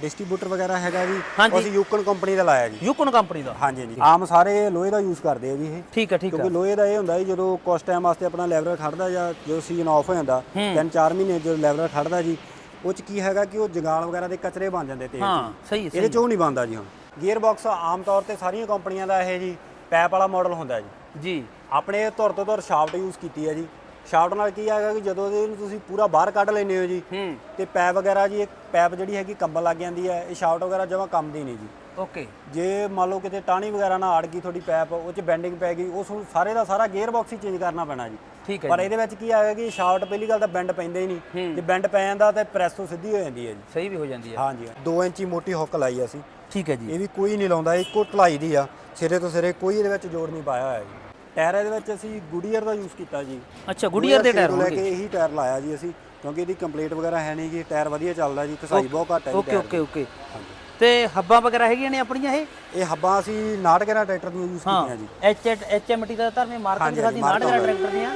Distributor ਵਗੈਰਾ ਹੈਗਾ ਜੀ ਹਾਂਜੀ। ਅਸੀਂ ਯੂਕਨ ਕੰਪਨੀ ਦਾ ਲਾਇਆ ਜੀ। ਯੂਕਨ ਕੰਪਨੀ ਦਾ? ਹਾਂਜੀ ਜੀ ਆਮ ਸਾਰੇ ਲੋਹੇ ਦਾ ਯੂਜ਼ ਕਰਦੇ ਆ ਜੀ ਇਹ। ਠੀਕ ਹੈ ਠੀਕ ਹੈ। ਕਿਉਂਕਿ ਲੋਹੇ ਦਾ ਇਹ ਹੁੰਦਾ ਜੀ ਜਦੋਂ ਕੁਛ ਟਾਈਮ ਵਾਸਤੇ ਆਪਣਾ ਲੈਵਲ ਖੜਦਾ ਜਾਂ ਜਦੋਂ ਸੀਜ਼ਨ ਆਫ ਹੋ ਜਾਂਦਾ ਤਿੰਨ ਚਾਰ ਮਹੀਨੇ ਜਦੋਂ ਲੈਵਲ ਖੜਦਾ ਜੀ ਉਹ ਚ ਕੀ ਹੈਗਾ ਕਿ ਉਹ ਜੰਗਾਲ ਵਗੈਰਾ ਦੇ ਕਚਰੇ ਬਣ ਜਾਂਦੇ ਤੇਲ ਹਾਂ ਚ ਸਹੀ ਹੈ ਇਹਦੇ ਚ ਉਹ ਨਹੀਂ ਬਣਦਾ ਜੀ ਹੁਣ। ਗੀਅਰ ਬਾਕਸ ਆਮ ਤੌਰ ਤੇ ਸਾਰੀਆਂ ਕੰਪਨੀਆਂ ਦਾ ਇਹ ਜੀ ਪੈਪ ਵਾਲਾ ਮਾਡਲ ਹੁੰਦਾ ਜੀ। ਜੀ। ਆਪਣੇ ਧੁਰ ਤੋਂ ਧੁਰ ਸ਼ਾਫਟ ਯੂਜ਼ ਕੀਤੀ ਹੈ ਜੀ। ਸ਼ਾਫਟ ਨਾਲ ਕੀ ਹੈਗਾ ਕਿ ਜਦੋਂ ਇਹਨੂੰ ਤੁਸੀਂ ਪੂਰਾ ਬਾਹਰ ਕੱਢ ਲੈਂਦੇ ਹੋ ਜੀ ਹੂੰ। ਤੇ ਪੈਪ ਵਗੈਰਾ ਜੀ ਇੱਕ ਪੈਪ ਜਿਹੜੀ ਹੈਗੀ ਕੰਬਲ ਲੱਗ ਜਾਂਦੀ ਹੈ ਇਹ ਸ਼ਾਫਟ ਵਗੈਰਾ ਜਮਾ ਕੰਮ ਦੀ ਨਹੀਂ ਜੀ। ਓਕੇ ਜੇ ਮੰਨ ਲਓ ਕਿਤੇ ਟਾਣੀ ਵਗੈਰਾ ਨਾਲ ਅੜ ਗਈ ਤੁਹਾਡੀ ਪੈਪ ਉਹ ਚ ਬੈਂਡਿੰਗ ਪੈ ਗਈ ਉਸ ਨੂੰ ਸਾਰੇ ਦਾ ਸਾਰਾ ਗੇਅਰ ਬਾਕਸ ਹੀ ਚੇਂਜ ਕਰਨਾ ਪੈਣਾ ਜੀ। ਠੀਕ ਹੈ ਪਰ ਇਹਦੇ ਵਿੱਚ ਕੀ ਹੈਗਾ ਕਿ ਸ਼ਾਫਟ ਪਹਿਲੀ ਗੱਲ ਤਾਂ ਬੈਂਡ ਪੈਂਦੇ ਹੀ। ਨਹੀਂ ਜੇ ਬੈਂਡ ਪੈ ਜਾਂਦਾ ਤੇ ਪ੍ਰੈਸ ਤੋਂ ਸਿੱਧੀ ਹੋ ਜਾਂਦੀ ਹੈ ਜੀ। ਸਹੀ ਵੀ ਹੋ ਜਾਂਦੀ ਹੈ। ਹਾਂਜੀ 2 ਇੰਚੀ ਮੋਟੀ ਹੁੱਕ ਲਾਈ ਅਸੀਂ। ਠੀਕ ਹੈ ਜੀ। ਇਹ ਵੀ ਕੋਈ ਨਹੀਂ ਲਾਉਂਦਾ ਇੱਕੋ ਢਲਾਈ ਦੀ ਆ ਸਿਰੇ ਤੋਂ ਸਿਰੇ ਕੋਈ ਇਹਦੇ ਵਿੱਚ ਜੋੜ ਨਹੀਂ ਪਾਇਆ ਹੋਇਆ ਜੀ। ਟਾਇਰ ਇਹਦੇ ਵਿੱਚ ਅਸੀਂ ਗੁਡੀਅਰ ਦਾ ਯੂਜ਼ ਕੀਤਾ ਜੀ। ਅੱਛਾ ਗੁੜੀਅਰ ਦੇ ਟਾਇਰ ਲੈ ਹੋਣਗੇ। ਕੇ ਇਹੀ ਟਾਇਰ ਲਾਇਆ ਜੀ ਅਸੀਂ ਕਿਉਂਕਿ ਇਹਦੀ ਕੰਪਲੀਟ ਵਗੈਰਾ ਹੈ ਨਹੀਂ ਜੀ ਟਾਇਰ ਵਧੀਆ ਚੱਲਦਾ ਜੀ ਕਸਾਈ ਬਹੁਤ ਘੱਟ ਹੈ ਜੀ ਓਕੇ ਟਾਇਰ ਓਕੇ ਓਕੇ ਹਾਂਜੀ। ਤੇ ਹੱਬਾਂ ਵਗੈਰਾ ਹੈਗੀਆਂ ਨੇ ਆਪਣੀਆਂ ਇਹ? ਇਹ ਹੱਬਾਂ ਅਸੀਂ 69 ਟਰੈਕਟਰ ਦੀਆਂ ਯੂਜ਼ ਹਾਂ ਕੀਤੀਆਂ ਜੀ। ਐਚ ਐਚ ਐਮ ਟੀ ਦਾ ਧਰਮੇ ਮਾਰਕੀਟ ਹਾਂਜੀ, ਦੀ ਸਾਡੀ ਹਾਂਜੀ, 69 ਟਰੈਕਟਰ ਦੀਆਂ।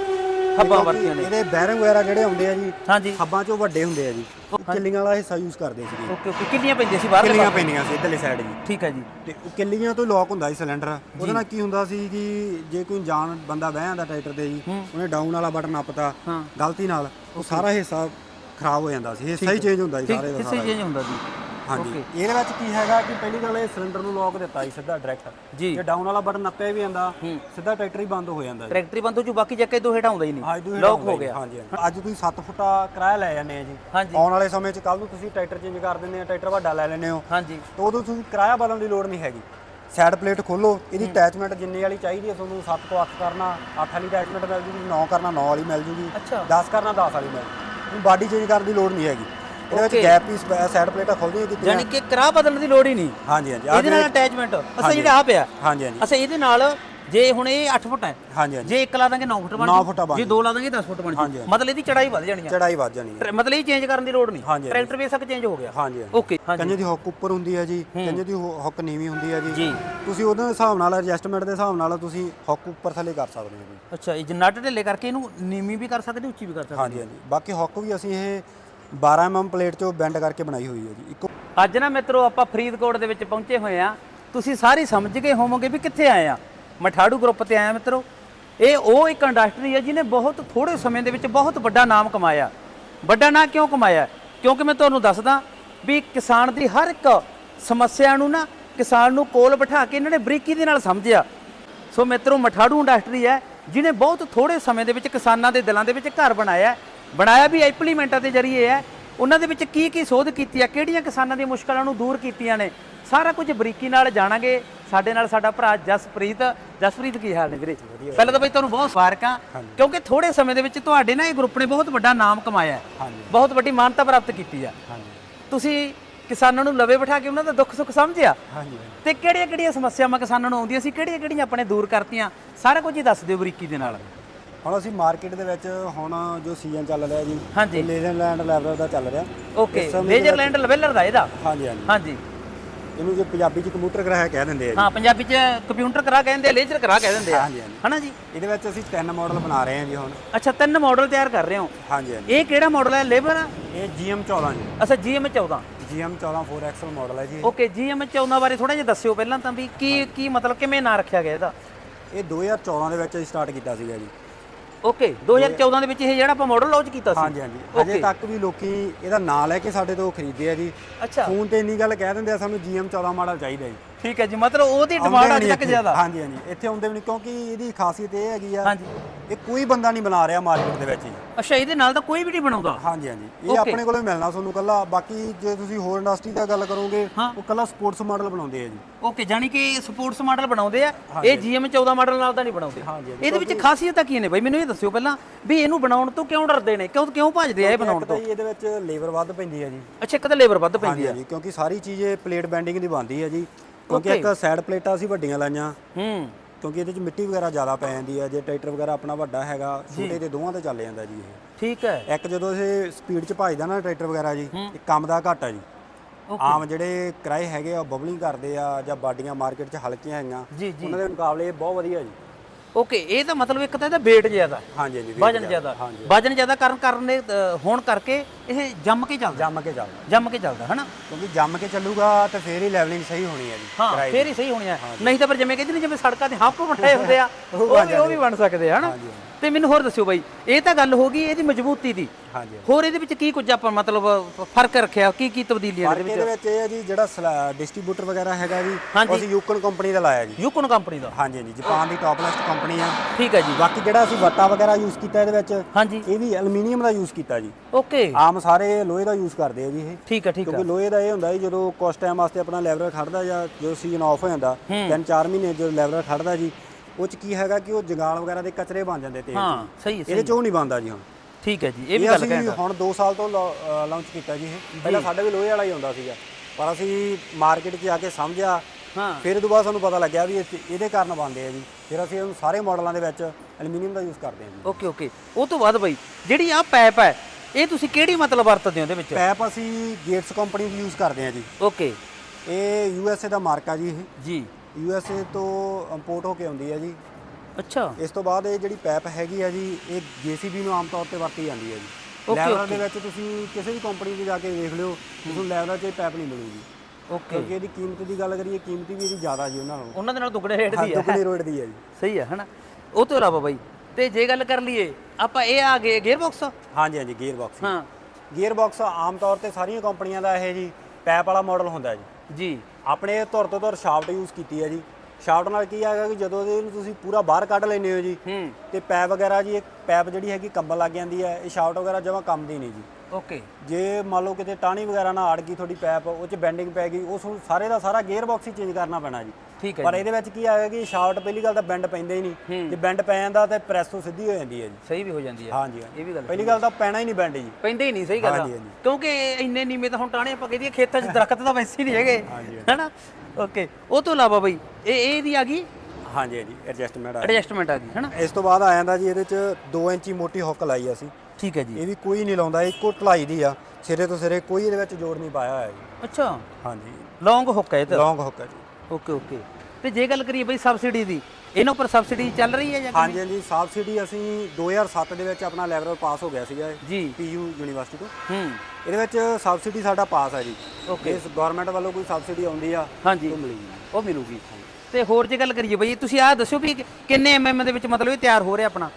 ਹੱਬਾਂ ਵਰਤੀਆਂ ਨੇ। ਇਹਦੇ ਬੈਰਿੰਗ ਵਗੈਰਾ ਜਿਹੜੇ ਆਉਂਦੇ ਆ ਜੀ ਹਾਂਜੀ। ਹੱਬਾਂ ਚੋਂ ਵੱਡੇ ਹੁੰਦੇ ਆ ਜੀ। ਕਿੱਲੀਆਂ ਵਾਲਾ ਹਿੱਸਾ ਯੂਜ਼ ਕਰਦੇ ਸੀਗੇ। Okay okay. ਕਿੰਨੀਆਂ ਪੈਂਦੀਆਂ ਸੀ ਬਾਹਰ ਕਿੱਲੀਆਂ ਪੈਂਦੀਆਂ ਸੀ ਇੱਧਰਲੀ ਸਾਈਡ ਜੀ। ਠੀਕ ਹੈ ਜੀ। ਤੇ ਉਹ ਕਿੱਲੀਆਂ ਤੋਂ ਲੌਕ ਹੁੰਦਾ ਸੀ ਸਿਲੰਡਰ ਉਹਦੇ ਨਾਲ ਕੀ ਹੁੰਦਾ ਸੀ ਕਿ ਜੇ ਕੋਈ ਜਾਨ ਬੰਦਾ ਬਹਿ ਜਾਂਦਾ ਟਰੈਕਟਰ ਤੇ ਜੀ ਉਹਨੇ ਡਾਊਨ ਵਾਲਾ ਬਟਨ ਨੱਪਤਾ। ਗਲਤੀ ਨਾਲ ਉਹ ਸਾਰਾ ਹਿੱਸਾ ਖਰਾਬ ਹੋ ਜਾਂਦਾ ਸੀ। ਹਿੱਸਾ ਹੀ ਚੇਂਜ ਹੁੰਦਾ ਸੀ ਸਾਰੇ ਦਾ ਹਿੱਸੇ ਚੇਂਜ ਹੁੰਦਾ ਜੀ ਹਾਂਜੀ। ਇਹਦੇ ਵਿੱਚ ਕੀ ਹੈਗਾ ਕਿ ਪਹਿਲੀ ਗੱਲ ਇਹ ਸਿਲੰਡਰ ਨੂੰ ਲੌਕ ਦਿੱਤਾ ਸੀ ਸਿੱਧਾ ਡਾਇਰੈਕਟ ਜੀ। ਜੇ ਡਾਊਨ ਵਾਲਾ ਬਟਨ ਨੱਪਿਆ ਵੀ ਜਾਂਦਾ ਸਿੱਧਾ ਟਰੈਕਟਰ ਹੀ ਬੰਦ ਹੋ ਜਾਂਦਾ ਜੀ। ਟਰੈਕਟਰੀ ਬੰਦ ਹੋ ਜੂ ਬਾਕੀ ਚੱਕੇ ਤੋਂ ਹੇਠ ਆਉਂਦਾ ਹੀ ਨਹੀਂ। ਲੌਕ ਹੋ ਗਿਆ। ਹਾਂਜੀ। ਅੱਜ ਤੁਸੀਂ 7 ਫੁੱਟਾ ਕਿਰਾਇਆ ਲੈ ਜਾਂਦੇ ਆ ਜੀ। ਆਉਣ ਵਾਲੇ ਸਮੇਂ 'ਚ ਕੱਲ ਨੂੰ ਤੁਸੀਂ ਟਰੈਕਟਰ ਚੇਂਜ ਕਰ ਦਿੰਦੇ ਆ ਟਰੈਕਟਰ ਵੱਡਾ ਲੈ ਲੈਂਦੇ ਹੋ। ਹਾਂਜੀ। ਤਾਂ ਉਦੋਂ ਤੁਸੀਂ ਕਿਰਾਇਆ ਬਦਲਣ ਦੀ ਲੋੜ ਨਹੀਂ ਹੈਗੀ। ਸਾਈਡ ਪਲੇਟ ਖੋਲੋ ਇਹਦੀ ਅਟੈਚਮੈਂਟ ਜਿੰਨੀ ਵਾਲੀ ਚਾਹੀਦੀ ਹੈ ਤੁਹਾਨੂੰ 7 ਤੋਂ 8 ਕਰਨਾ 8 ਵਾਲੀ ਅਟੈਚਮੈਂਟ ਮਿਲ ਜੂਗੀ 9 ਕਰਨਾ 9 ਵਾਲੀ ਮਿਲ ਜੂਗੀ ਅੱਛਾ। 10 ਕਰਨਾ 10 ਵਾਲੀ ਮਿਲ ਜੂਗੀ। ਬਾਡੀ ਚੇਂਜ ਕਰਨ ਦੀ ਲੋੜ ਨਹੀਂ ਹੈਗੀ। ਇਹਦੇ ਵਿੱਚ Okay. ਗੈਪ ਪੀਸ ਸਾਈਡ ਪਲੇਟਾਂ ਖੋਲਦੀਆਂ ਕੀਤੀਆਂ। ਯਾਨੀ ਕਿ ਕਰਾ ਬਦਲਣ ਦੀ ਲੋੜ ਹੀ ਨਹੀਂ। ਹਾਂਜੀ ਹਾਂਜੀ। ਆਹ ਇਹਦੇ ਨਾਲ ਜਿਹੜੇ- ਅਟੈਚਮੈਂਟ ਅਸਾਂ ਜਿਹੜਾ ਆ ਪਿਆ। ਹਾਂਜੀ ਹਾਂਜੀ। ਅਸਾਂ ਇਹਦੇ ਨਾਲ ਜੇ ਹੁਣ ਇਹ 8 ਫੁੱਟ ਹੈ ਹਾਂਜੀ ਹਾਂਜੀ। ਜੇ ਇੱਕ ਲਾ ਦਾਂਗੇ 9 ਫੁੱਟ ਬਣ ਨੌ ਜੂ। ਫੁੱਟ ਬਣ ਜੇ ਦੋ ਲਾ ਦਾਂਗੇ 10 ਫੁੱਟ ਬਣ ਹਾਂਜੀ, ਜੂ। ਹਾਂਜੀ। ਮਤਲਬ ਇਹਦੀ ਚੜਾਈ ਵੱਧ ਜਾਣੀ ਆ। ਚੜਾਈ ਵੱਧ ਜਾਣੀ ਹੈ ਟਰ- ਮਤਲਬ ਇਹ ਚੇਂਜ ਕਰਨ ਦੀ ਲੋੜ ਨਹੀਂ। ਹਾਂਜੀ। ਟਰੈਕਟਰ ਬੇਸਕ ਚੇਂਜ ਹੋ ਗਿਆ। ਹਾਂਜੀ ਹਾਂਜੀ। ਓਕੇ ਹਾਂਜੀ। ਕੰਨੇ ਦੀ ਹੁੱਕ ਉੱਪਰ ਹੁੰਦੀ ਹੈ ਜੀ ਕੰਨੇ ਦੀ ਹੁ- ਹੁੱਕ ਨੀਵੀਂ ਹੁੰਦੀ ਹੈ ਜੀ। ਜੀ। ਤੁਸੀਂ ਉਹਦੇ ਹਿਸਾਬ ਨਾਲ ਐਡਜਸਟਮੈਂਟ ਦੇ ਹਿਸਾਬ ਨਾਲ ਤੁਸੀਂ ਹੁੱਕ ਉੱਪਰ ਥੱਲੇ ਕਰ ਸਕਦੇ ਹੋ ਜੀ। ਅੱਛਾ ਇਹ ਜਨਰੇਟਰ ਢਿੱਲੇ ਕਰਕੇ ਇਹਨੂੰ ਨੀਵੀਂ ਵੀ ਕਰ ਸਕਦੇ ਉੱਚੀ ਵੀ ਕਰ ਸਕਦੇ ਹਾਂਜੀ ਹਾਂਜੀ। ਬਾਕੀ ਹੁੱਕ ਵੀ ਅਸੀਂ ਇਹ 12 mm ਪਲੇਟ ਚੋਂ ਬੈਂਡ ਕਰਕੇ ਬਣਾਈ ਹੋਈ ਹੈ ਜੀ। ਇੱਕੋ ਅੱਜ ਨਾ ਮਿੱਤਰੋ, ਆਪਾਂ ਫਰੀਦਕੋਟ ਦੇ ਵਿੱਚ ਪਹੁੰਚੇ ਹੋਏ ਆ ਤੁਸੀਂ ਸਾਰੇ ਸਮਝ ਗਏ ਹੋਵੋਗੇ ਵੀ ਕਿੱਥੇ ਆਏ ਆ ਮਠਾੜੂ ਗਰੁੱਪ ਤੇ ਆਏ ਆ ਮਿੱਤਰੋ। ਇਹ ਉਹ ਇੱਕ ਇੰਡਸਟਰੀ ਹੈ ਜਿਹਨੇ ਬਹੁਤ ਥੋੜੇ ਸਮੇਂ ਦੇ ਵਿੱਚ ਬਹੁਤ ਵੱਡਾ ਨਾਮ ਕਮਾਇਆ। ਵੱਡਾ ਨਾਂ ਕਿਉਂ ਕਮਾਇਆ? ਕਿਉਂਕਿ ਮੈਂ ਤੁਹਾਨੂੰ ਦੱਸਦਾ ਵੀ ਕਿਸਾਨ ਦੀ ਹਰ ਇੱਕ ਸਮੱਸਿਆ ਨੂੰ ਨਾ ਕਿਸਾਨ ਨੂੰ ਕੋਲ ਬਿਠਾ ਕੇ ਇਹਨਾਂ ਨੇ ਬਰੀਕੀ ਦੇ ਨਾਲ ਸਮਝਿਆ। ਸੋ ਮਿੱਤਰੋ, ਮਠਾੜੂ ਇੰਡਸਟਰੀ ਹੈ ਜਿਹਨੇ ਬਹੁਤ ਥੋੜੇ ਸਮੇਂ ਦੇ ਵਿੱਚ ਕਿਸਾਨਾਂ ਦੇ ਦਿਲਾਂ ਦੇ ਵਿੱਚ ਘਰ ਬਣਾਇਆ। ਬਣਾਇਆ ਵੀ ਇੰਪਲੀਮੈਂਟਾਂ ਦੇ ਜ਼ਰੀਏ ਹੈ। ਉਹਨਾਂ ਦੇ ਵਿੱਚ ਕੀ ਕੀ ਸੋਧ ਕੀਤੀ ਹੈ ਕਿਹੜੀਆਂ ਕਿਸਾਨਾਂ ਦੀਆਂ ਮੁਸ਼ਕਲਾਂ ਨੂੰ ਦੂਰ ਕੀਤੀਆਂ ਨੇ ਸਾਰਾ ਕੁਝ ਬਰੀਕੀ ਨਾਲ ਜਾਣਾਂਗੇ। ਸਾਡੇ ਨਾਲ ਸਾਡਾ ਭਰਾ ਜਸਪ੍ਰੀਤ ਜਸਪ੍ਰੀਤ ਕੀ ਹਾਲ ਨੇ ਵੀਰੇ? ਪਹਿਲਾਂ ਤਾਂ ਬਈ ਤੁਹਾਨੂੰ ਬਹੁਤ ਸਵਾਰਕਾਂ ਕਿਉਂਕਿ ਥੋੜੇ ਸਮੇਂ ਦੇ ਵਿੱਚ ਤੁਹਾਡੇ ਨਾ ਇਹ ਗਰੁੱਪ ਨੇ ਬਹੁਤ ਵੱਡਾ ਨਾਮ ਕਮਾਇਆ ਹੈ। ਬਹੁਤ ਵੱਡੀ ਮਾਨਤਾ ਪ੍ਰਾਪਤ ਕੀਤੀ ਹਾਂਜੀ। ਤੁਸੀਂ ਕਿਸਾਨਾਂ ਨੂੰ ਲਵੇ ਬਿਠਾ ਕੇ ਉਹਨਾਂ ਦਾ ਦੁੱਖ ਸੁੱਖ ਸਮਝਿਆ? ਹਾਂਜੀ ਤੇ ਕਿਹੜੀਆਂ ਕਿਹੜੀਆਂ ਸਮੱਸਿਆਵਾਂ ਕਿਸਾਨਾਂ ਨੂੰ ਆਉਂਦੀਆਂ ਸੀ? ਕਿਹੜੀਆਂ ਕਿਹੜੀਆਂ ਆਪਣੇ ਦੂਰ ਕਰਤੀਆਂ? ਸਾਰਾ ਕੁਝ ਹੀ ਦੱਸ ਦਿਓ ਬਰੀਕੀ ਦੇ ਨਾਲ। ਹੁਣ ਅਸੀਂ ਮਾਰਕੀਟ ਦੇ ਵਿੱਚ ਹੁਣ ਜੋ ਸੀਜ਼ਨ ਚੱਲ ਰਿਹਾ ਜੀ ਹਾਂਜੀ। ਲੇਜ਼ਰਲੈਂਡ ਲੈਵਲ ਦਾ ਚੱਲ ਰਿਹਾ। ਓਕੇ ਇਸ ਸਮੇਂ ਦੇ ਲੇਜ਼ਰਲੈਂਡ ਲਵੇਲਰ ਦਾ ਇਹਦਾ? ਹਾਂਜੀ ਹਾਂਜੀ। ਹਾਂਜੀ। ਇਹਨੂੰ ਜੇ ਪੰਜਾਬੀ ਚ ਕੰਪਿਊਟਰ ਗ੍ਰਾਹ ਕਹਿ ਦਿੰਦੇ ਆ ਜੀ। ਹਾਂ ਪੰਜਾਬੀ ਚ ਕੰਪਿਊਟਰ ਕਰਾ ਕਹਿੰਦੇ ਆ ਲੇਜ਼ਰ ਕਰਾ ਕਹਿ ਦਿੰਦੇ ਆ। ਹਾਂਜੀ ਹਾਂਜੀ। ਹਨਾ ਜੀ? ਇਹਦੇ ਵਿੱਚ ਅਸੀਂ ਤਿੰਨ ਮਾਡਲ ਬਣਾ ਰਹੇ ਹਾਂ ਜੀ ਹੁਣ। ਅੱਛਾ ਤਿੰਨ ਮਾਡਲ ਤਿਆਰ ਕਰ ਰਹੇ ਹੋ? ਹਾਂਜੀ ਹਾਂਜੀ। ਇਹ ਕਿਹੜਾ ਮਾਡਲ ਹੈ? ਲੇਬਰ ਇਹ GM 14 ਜੀ। ਅੱਛਾ GM 14 GM 14 4XL ਮਾਡਲ ਹੈ ਜੀ ਓਕੇ GM 14 ਬਾਰੇ ਥੋੜਾ ਜਿਹਾ ਦੱਸਿਓ ਪਹਿਲਾਂ ਤਾਂ ਵੀ ਕੀ ਕੀ ਮਤਲਬ ਕਿਵੇਂ ਨਾਂ ਰੱਖਿਆ ਗਿਆ ਇਹਦਾ? ਇਹ 2014 ਦੇ ਵਿੱਚ ਅਸੀਂ ਸਟਾਰਟ ਕੀਤਾ ਸੀਗਾ ਜੀ। ਓਕੇ 2014 ਦੇ ਵਿੱਚ ਇਹ ਜਿਹੜਾ ਆਪਾਂ ਮਾਡਲ ਲਾਂਚ ਕੀਤਾ ਸੀ। ਹਾਂਜੀ ਹਾਂਜੀ। ਅਜੇ ਤੱਕ ਵੀ ਲੋਕੀ ਇਹਦਾ ਨਾਂ ਲੈ ਕੇ ਸਾਡੇ ਤੋਂ ਖਰੀਦਦੇ ਆ ਜੀ। ਅੱਛਾ। ਫੋਨ ਤੇ ਇੰਨੀ ਗੱਲ ਕਹਿ ਦਿੰਦੇ ਆ ਸਾਨੂੰ GM 14 ਮਾਡਲ ਚਾਹੀਦਾ ਜੀ। ਠੀਕ ਹੈ ਜੀ ਮਤਲਬ ਉਹਦੀ ਡਿਮਾਂਡ ਅੱਜ ਤੱਕ ਜ਼ਿਆਦਾ। ਹਾਂਜੀ ਹਾਂਜੀ। ਇੱਥੇ ਆਉਂਦੇ ਵੀ ਨਹੀਂ ਕਿਉਂਕਿ ਇਹਦੀ ਖਾਸੀਅਤ ਇਹ ਹੈਗੀ ਆ ਹਾਂਜੀ। ਇਹ ਕੋਈ ਬੰਦਾ ਨਹੀਂ ਬਣਾ ਰਿਹਾ ਮਾਰਕੀਟ ਦੇ ਵਿੱਚ ਜੀ। ਅੱਛਾ ਇਹਦੇ ਨਾਲ ਤਾਂ ਕੋਈ ਵੀ ਨਹੀਂ ਬਣਾਉਂਦਾ। ਹਾਂਜੀ ਹਾਂਜੀ। ਇਹ. ਆਪਣੇ ਕੋਲੋਂ ਹੀ ਮਿਲਣਾ ਤੁਹਾਨੂੰ ਕੱਲਾ ਬਾਕੀ ਜੇ ਤੁਸੀਂ ਹੋਰ ਇੰਡਸਟਰੀ ਦਾ ਗੱਲ ਕਰੋਗੇ ਹਾਂ। ਉਹ ਕੱਲਾ ਸਪੋਰਟਸ ਮਾਡਲ ਬਣਾਉਂਦੇ ਆ ਜੀ। ਓਕੇ ਜਾਨੀ ਕਿ ਸਪੋਰਟਸ ਮਾਡਲ ਬਣਾਉਂਦੇ ਆ। ਇਹ GM 14 ਮਾਡਲ ਨਾਲ ਤਾਂ ਨਹੀਂ ਬਣਾਉਂਦੇ। ਹਾਂਜੀ, ਇਹਦੇ ਵਿੱਚ ਖਾਸੀਅਤਾਂ ਕੀ ਨੇ ਬਾਈ? ਮੈਨੂੰ ਇਹ ਦੱਸਿਓ ਪਹਿਲਾਂ ਵੀ ਇਹਨੂੰ ਬਣਾਉਣ ਤੋਂ ਕਿਉਂ ਡਰਦੇ ਨੇ? ਕਿਉਂ ਕਿਉਂ ਭੱਜਦੇ ਆ ਇਹ ਬਣਾਉਣ ਤਾਂ ਜੀ ਇਹਦੇ ਵਿੱਚ ਲੇਬਰ ਵੱਧ ਪੈਂਦੀ ਹੈ ਜੀ। ਅੱਛਾ ਇੱਕ ਤਾਂ ਲੇਬਰ ਵੱਧ ਪੈਂਦੀ ਆ। ਹਾਂਜੀ। ਕਿਉਂਕਿ ਸਾਰੀ ਚੀਜ਼ ਇਹ ਪਲੇਟ ਬੈਂਡਿੰਗ ਦੀ ਬਣਦੀ ਹੈ ਜੀ। ਕਿਉਂਕਿ ਇੱਕ ਸਾਈਡ ਪਲੇਟਾਂ ਅਸੀਂ ਵੱਡੀਆਂ ਲਾਈਆਂ। ਹੂੰ। ਕਿਉਂਕਿ ਇਹਦੇ ਵਿੱਚ ਮਿੱਟੀ ਵਗੈਰਾ ਜ਼ਿਆਦਾ ਪੈ ਜਾਂਦੀ ਹੈ ਜੇ ਟਰੈਕਟਰ ਵਗੈਰਾ ਆਪਣਾ ਵੱਡਾ ਹੈਗਾ ਛੋਟੇ ਤੇ ਦੋਵਾਂ ਤੇ ਚੱਲ ਜਾਂਦਾ ਜੀ ਇਹ। ਠੀਕ ਹੈ। ਇੱਕ ਜਦੋਂ ਇਹ ਸਪੀਡ 'ਚ ਭਜਦਾ ਨਾ ਟਰੈਕਟਰ ਵਗੈਰਾ ਜੀ ਇਹ ਕੰਮ ਦਾ ਘੱਟ ਜੀ। ਆਮ ਜਿਹੜੇ ਕਿਰਾਏ ਹੈਗੇ ਆ ਬਬਲਿੰਗ ਕਰਦੇ ਆ ਜਾਂ ਬਾਡੀਆਂ ਮਾਰਕੀਟ 'ਚ ਹਲਕੀਆਂ ਹੈਗੀਆਂ ਉਹਨਾਂ ਦੇ ਮੁਕਾਬਲੇ ਬਹੁਤ ਵਧੀਆ ਜੀ। ਓਕੇ ਇਹ ਤਾਂ ਮਤਲਬ ਇੱਕ ਤਾਂ ਇਹਦਾ weight ਜ਼ਿਆਦਾ। ਹਾਂਜੀ ਹਾਂਜੀ ਵਜਨ ਜ਼ਿਆਦਾ ਹਾਂਜੀ ਵਜਨ ਜ਼ਿਆਦਾ ਕਰਨ ਕਾਰਨ ਹੋਣ ਕਰਕੇ ਇਹ ਜੰਮ ਕੇ ਚੱਲਦਾ। ਜੰਮ ਕੇ ਚੱਲਦਾ। ਜੰਮ ਕੇ ਚੱਲਦਾ ਹਨਾ? ਕਿਉਂਕਿ ਜੰਮ ਕੇ ਚੱਲੂਗਾ ਤੇ ਫੇਰ ਹੀ ਲੈਵਲਿੰਗ ਸਹੀ ਹੋਣੀ ਹੈ ਜੀ ਹਾਂ ਫੇਰ ਹੀ ਸਹੀ ਹੋਣੀ ਆ ਨਹੀਂ ਤਾਂ ਫਿਰ ਜਿਵੇਂ ਕਹਿੰਦੇ ਨੇ ਜਿਵੇਂ ਸੜਕਾਂ ਤੇ ਹੰਪ ਬਣਾਏ ਹੁੰਦੇ ਆ ਉਹ ਵੀ ਉਹ ਵੀ ਬਣ ਸਕਦੇ ਆ ਹਨਾ? ਹਾਂਜੀ, ਤੇ ਮੈਨੂੰ ਹੋਰ ਦੱਸਿਓ ਬਾਈ ਇਹ ਤਾਂ ਗੱਲ ਹੋ ਗਈ ਇਹਦੀ ਮਜ਼ਬੂਤੀ ਦੀ। ਹਾਂਜੀ। ਹੋਰ ਇਹਦੇ ਵਿੱਚ ਕੀ ਕੁਝ ਆਪਾਂ ਮਤਲਬ ਫ਼ਰਕ ਰੱਖਿਆ ਕੀ ਕੀ ਤਬਦੀਲੀਆਂ ਇਹਦੇ ਇਹਦੇ ਵਿੱਚ? ਵਿੱਚ ਇਹ ਹੈ ਜੀ ਜਿਹੜਾ ਡਿਸਟ੍ਰੀਬਿਊਟਰ ਵਗੈਰਾ ਹੈਗਾ ਜੀ ਹਾਂਜੀ। ਅਸੀਂ ਯੂਕਨ ਕੰਪਨੀ ਦਾ ਲਾਇਆ ਜੀ। ਯੂਕਨ ਕੰਪਨੀ ਦਾ? ਹਾਂਜੀ ਹਾਂਜੀ ਜਾਪਾਨ ਦੀ ਟੌਪ ਲਿਸਟ ਕੰਪਨੀ ਆ। ਠੀਕ ਹੈ ਜੀ। ਬਾਕੀ ਜਿਹੜਾ ਅਸੀਂ ਵੱਟਾ ਵਗੈਰਾ ਯੂਜ਼ ਕੀਤਾ ਇਹਦੇ ਵਿੱਚ ਹਾਂਜੀ। ਇਹ ਵੀ ਐਲੂਮੀਨੀਅਮ ਦਾ ਯੂਜ਼ ਕੀਤਾ ਜੀ। ਓਕੇ। ਆਮ ਸਾਰੇ ਲੋਹੇ ਦਾ ਯੂਜ਼ ਕਰਦੇ ਆ ਜੀ ਇਹ। ਠੀਕ ਹੈ ਠੀਕ ਹੈ। ਕਿਉਂਕਿ ਲੋਹੇ ਦਾ ਇਹ ਹੁੰਦਾ ਜੀ ਜਦੋਂ ਕੁਝ ਟਾਈਮ ਵਾਸਤੇ ਆਪਣਾ ਲੈਵਲ ਖੜਦਾ ਜਾਂ ਜਦੋਂ ਸੀਜ਼ਨ ਆਫ ਹੋ ਜਾਂਦਾ ਤਿੰਨ ਚਾਰ ਮਹੀਨੇ ਜਦੋਂ ਲੈਵਲ ਖੜਦਾ ਜੀ ਉਹ ਚ ਕੀ ਹੈਗਾ ਕਿ ਉਹ ਜੰਗਾਲ ਵਗੈਰਾ ਦੇ ਕਚਰੇ ਬਣ ਜਾਂਦੇ ਤੇਲ ਹਾਂ ਸਹੀ ਇਹਦੇ ਚ ਉਹ ਨਹੀਂ ਬਣਦਾ ਜੀ ਹੁਣ। ਠੀਕ ਹੈ ਜੀ ਇਹ ਵੀ ਗੱਲ ਅਸੀਂ ਕਹਿਣ। ਹੁਣ 2 ਸਾਲ ਤੋਂ ਲਾਂਚ ਕੀਤਾ ਜੀ ਇਹ। ਪਹਿਲਾਂ ਸਾਡੇ ਵੀ ਲੋਹੇ ਵਾਲਾ ਹੀ ਹੁੰਦਾ ਸੀਗਾ ਪਰ ਅਸੀਂ ਮਾਰਕੀਟ 'ਚ ਆ ਕੇ ਸਮਝਿਆ। ਹਾਂ। ਫਿਰ ਤੋਂ ਬਾਅਦ ਸਾਨੂੰ ਪਤਾ ਲੱਗਿਆ ਵੀ ਇਹ- ਇਹਦੇ ਕਾਰਨ ਬਣਦੇ ਆ ਜੀ। ਫਿਰ ਅਸੀਂ ਇਹਨੂੰ ਸਾਰੇ ਮਾਡਲਾਂ ਦੇ ਵਿੱਚ ਐਲੂਮੀਨੀਅਮ ਦਾ ਯੂਜ਼ ਕਰਦੇ ਹਾਂ ਜੀ। Okay okay. ਉਹ ਤੋਂ ਬਾਅਦ ਬਾਈ ਜਿਹੜੀ ਆ ਪੈਪ ਹੈ ਇਹ ਤੁਸੀਂ ਕਿਹੜੀ ਮਤਲਬ ਵਰਤਦੇ ਹੋ ਉਹਦੇ ਵਿੱਚ? ਪੈਪ ਅਸੀਂ ਗੇਟਸ ਕੰਪਨੀ ਦੀ ਯੂਜ਼ ਕਰਦੇ ਹਾਂ ਜੀ। ਓਕੇ। ਇਹ ਯੂ ਐਸ ਏ ਦਾ ਮਾਰਕ ਆ ਜੀ ਇਹ। ਜੀ। ਯੂ ਐਸ ਏ ਤੋਂ ਇੰਪੋਰਟ ਹੋ ਕੇ ਆਉਂਦੀ ਹੈ ਜੀ। ਅੱਛਾ। ਇਸ ਤੋਂ ਬਾਅਦ ਇਹ ਜਿਹੜੀ ਪੈਪ ਹੈਗੀ ਆ ਜੀ ਇਹ ਜੀਸੀਬੀ ਨੂੰ ਆਮ ਤੌਰ ਤੇ ਵਰਤੀ ਜਾਂਦੀ ਹੈ ਜੀ। Okay, ਲੈਵਲਰ ਦੇ ਵਿੱਚ ਤੁਸੀਂ ਕਿਸੇ ਵੀ ਕੰਪਨੀ 'ਚ ਜਾ ਕੇ ਦੇਖ ਲਿਓ ਤੁਹਾਨੂੰ ਲੈਵਲਰ 'ਚ ਇਹ ਪੈਪ ਨਹੀਂ ਮਿਲੂਗੀ। ਓਕੇ ਕਿਉਂਕਿ ਇਹਦੀ ਕੀਮਤ ਦੀ ਗੱਲ ਕਰੀਏ ਕੀਮਤ ਵੀ ਇਹਦੀ ਜ਼ਿਆਦਾ ਜੀ ਉਹਨਾਂ ਨਾਲੋਂ। ਉਹਨਾਂ ਦੇ ਨਾਲ ਦੁੱਗਣੇ ਰੇਟ ਹਾਂ ਦੀ ਹੈ ਦੁੱਗਣੀ ਰੋਡ ਦੀ ਹੈ ਜੀ। ਸਹੀ ਹੈ ਹਨਾ? ਉਹ ਤੋਂ ਇਲਾਵਾ ਬਾਈ ਤੇ ਜੇ ਗੱਲ ਕਰ ਲਈਏ ਆਪਾਂ ਇਹ ਆ ਗਏ ਗੇਅਰ ਬਾਕਸ ਹਾਂਜੀ ਹਾਂਜੀ ਗੀਅਰ ਬਾਕਸ ਹਾਂ। ਗੀਅਰ ਬਾਕਸ ਆਮ ਤੌਰ ਤੇ ਸਾਰੀਆਂ ਕੰਪਨੀਆਂ ਦਾ ਇਹ ਜੀ ਪੈਪ ਵਾਲਾ ਮਾਡਲ ਹੁੰਦਾ ਜੀ। ਜੀ। ਆਪਣੇ ਧੁਰ ਤੋਂ ਧੁਰ ਸ਼ਾਫਟ ਯੂਜ਼ ਕੀਤੀ ਹੈ ਜੀ। ਸ਼ਾਫਟ ਨਾਲ ਕੀ ਹੈਗਾ ਕਿ ਜਦੋਂ ਇਹਨੂੰ ਤੁਸੀਂ ਪੂਰਾ ਬਾਹਰ ਕੱਢ ਲੈਂਦੇ ਹੋ ਜੀ ਹੂੰ। ਤੇ ਪੈਪ ਵਗੈਰਾ ਜੀ ਇੱਕ ਪੈਪ ਜਿਹੜੀ ਹੈਗੀ ਕੰਬਲ ਲੱਗ ਜਾਂਦੀ ਹੈ ਇਹ ਸ਼ਾਫਟ ਵਗੈਰਾ ਜਮਾ ਕੰਮ ਦੀ ਨਹੀਂ ਜੀ। ਓਕੇ ਜੇ ਮੰਨ ਲਓ ਕਿਤੇ ਟਾਣੀ ਵਗੈਰਾ ਨਾਲ ਅੜ ਗਈ ਤੁਹਾਡੀ ਪੈਪ ਉਹ 'ਚ ਬੈਂਡਿੰਗ ਪੈ ਗਈ ਉਸ ਨੂੰ ਸਾਰੇ ਦਾ ਸਾਰਾ ਗੇਅਰ ਬਾਕਸ ਹੀ ਚੇਂਜ ਕਰਨਾ ਪੈਣਾ ਜੀ। ਠੀਕ ਹੈ ਪਰ ਇਹਦੇ ਵਿੱਚ ਕੀ ਹੈਗਾ ਕਿ ਸ਼ਾਫਟ ਪਹਿਲੀ ਗੱਲ ਤਾਂ ਬੈਂਡ ਪੈਂਦਾ ਹੀ ਨਹੀਂ। ਜੇ ਬੈਂਡ ਪੈ ਜਾਂਦਾ ਤੇ ਪ੍ਰੈਸ ਸਿੱਧੀ ਹੋ ਜਾਂਦੀ ਹੈ ਜੀ। ਸਹੀ ਵੀ ਹੋ ਜਾਂਦੀ ਹੈ। ਹਾਂਜੀ ਇਹ ਵੀ ਗੱਲ ਪਹਿਲੀ ਗੱਲ ਤਾਂ ਪੈਣਾ ਹੀ ਨਹੀਂ ਬੈਂਡ ਜੀ। ਪੈਂਦੇ ਹੀ ਨਹੀਂ ਸਹੀ ਗੱਲ ਹਾਂਜੀ। ਕਿਉਂਕਿ ਇੰਨੇ ਨੀਵੇਂ ਤਾਂ ਹੁਣ ਟਾਣੇ ਆਪਾਂ ਕਹਦੇ ਖੇਤਾਂ 'ਚ ਦਰਖਤ ਤਾਂ ਵੈਸੇ ਹੀ ਨਹੀਂ ਹੈਗੇ। ਹੈਨਾ? ਓਕੇ। ਉਹ ਤੋਂ ਇਲਾਵਾ ਬਈ ਇਹ ਇਹਦੀ ਆ ਗਈ? ਹਾਂਜੀ ਹਾਂਜੀ। ਐਡਜਸਟਮੈਂਟ ਆ ਐਡਜਸਟਮੈਂਟ ਆ ਗਈ ਹੈਨਾ? ਇਸ ਤੋਂ ਬਾਅਦ ਆ ਜਾਂਦਾ ਜੀ ਇਹਦੇ 'ਚ 2 ਇੰਚੀ ਮੋਟੀ ਹੁੱਕ ਲਾਈ ਅਸੀਂ। ਠੀਕ ਹੈ ਜੀ। ਇਹ ਵੀ ਕੋਈ ਨਹੀਂ ਲਾਉਂਦਾ ਇੱਕੋ ਢਲਾਈ ਦੀ ਆ। ਸਿਰੇ ਤੋਂ ਸਿਰੇ ਕੋਈ ਇਹਦੇ ਵਿੱਚ ਜੋੜ ਨਹੀਂ ਪਾਇਆ ਹੋਇਆ ਜੀ। ਅੱਛਾ। ਹਾਂਜੀ। ਲੌਂਗ ਹੁੱਕ ਹੈ ਇਹ ਤਾਂ। ਲੌਂਗ ਹੁੱਕ ਹੈ ਜੀ। Okay okay. ਤੇ ਜੇ ਗੱਲ ਕਰੀਏ ਬਈ ਸਬਸਿਡੀ ਦੀ ਇਹਨਾਂ ਉੱਪਰ ਸਬਸਿਡੀ ਚੱਲ ਰਹੀ ਹੈ ਜਾਂ ਹਾਂਜੀ ਹਾਂਜੀ। ਸਬਸਿਡੀ ਅਸੀਂ 2007 ਦੇ ਵਿੱਚ ਆਪਣਾ ਲੈਵਲ ਪਾਸ ਹੋ ਗਿਆ ਸੀਗਾ ਜੀ। ਪੀਯੂ ਯੂਨੀਵਰਸਿਟੀ ਤੋਂ। ਹੂੰ। ਇਹਦੇ ਵਿੱਚ ਸਬਸਿਡੀ ਸਾਡਾ ਪਾਸ ਹੈ ਜੀ। ਓਕੇ। ਇਸ ਗਵਰਨਮੈਂਟ ਵੱਲੋਂ ਕੋਈ ਸਬਸਿਡੀ ਆਉਂਦੀ ਆ ਹਾਂਜੀ। ਉਹ ਮਿਲੇਗੀ। ਉਹ ਮਿਲੂਗੀ। ਤੇ ਹੋਰ ਜੇ ਗੱਲ ਕਰੀਏ ਬਈ ਤੁਸੀਂ ਆਹ ਦੱਸਿਓ ਵੀ ਕਿੰਨੇ ਐਮਐਮ ਦੇ ਵਿੱਚ ਮਤਲਬ ਇਹ ਤਿਆਰ ਹੋ ਰਿਹਾ ਆਪਣਾ?